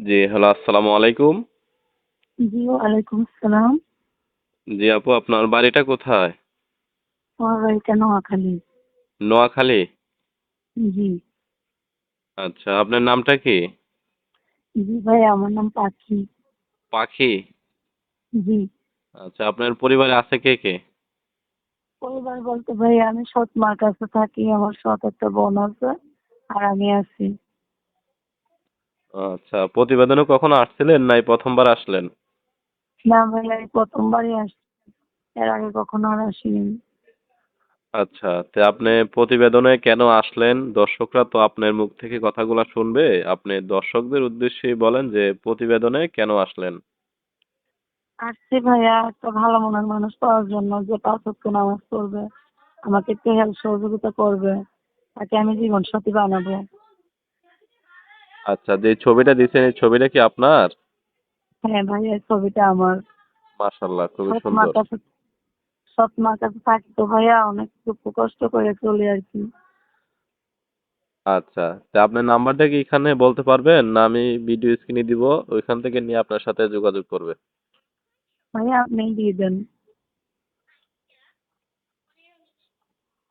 জি hello আসসালামু আলাইকুম। জি ওয়ালাইকুম আসসালাম। জি আপু আপনার বাড়িটা কোথায়? আমার বাড়িটা নোয়াখালী। নোয়াখালী? জি। আচ্ছা আপনার নামটা কি? জি ভাই আমার নাম পাখি। পাখি? জি। আচ্ছা আপনার পরিবারে আছে কে কে? পরিবার বলতে ভাই আমি সৎ মার কাছে থাকি আমার সৎ একটা বোন আছে আর আমি আছি। আচ্ছা প্রতিবেদনে কখনো আসছিলেন নাই প্রথমবার আসলেন? না ভাই আমি প্রথমবারই আসছি। এর আগে কখনো আর আসিনি। আচ্ছা তো আপনি প্রতিবেদনে কেন আসলেন? দর্শকরা তো আপনার মুখ থেকে কথাগুলো শুনবে। আপনি দর্শকদের উদ্দেশ্যেই বলেন যে প্রতিবেদনে কেন আসলেন? আসছি ভাইয়া একটা ভালো মনের মানুষ পাওয়ার জন্য যে পাঁচ ওয়াক্ত নামাজ পড়বে আমাকে একটু হেল্প সহযোগিতা করবে তাকে আমি জীবন সাথী বানাবো। আচ্ছা যে ছবিটা দিয়েছেন এই ছবিটা কি আপনার? হ্যাঁ ভাইয়া এই ছবিটা আমার। মাশাল্লাহ খুবই সুন্দর। সৎ মার কাছে থাকি তো ভাইয়া অনেক কষ্ট করে চলি আর কি। আচ্ছা তা আপনার নাম্বারটা কি এখানে বলতে পারবেন? না আমি ভিডিও স্ক্রিনে দিব ওইখান থেকে নিয়ে আপনার সাথে যোগাযোগ করবে। ভাইয়া আপনি দিয়ে দেন।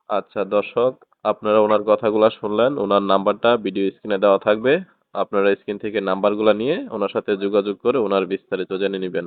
আচ্ছা দর্শক আপনারা ওনার কথাগুলো শুনলেন ওনার নাম্বারটা ভিডিও স্ক্রিনে দেওয়া থাকবে। আপনারা স্ক্রিন থেকে নাম্বারগুলো নিয়ে ওনার সাথে যোগাযোগ করে ওনার বিস্তারিত জেনে নেবেন।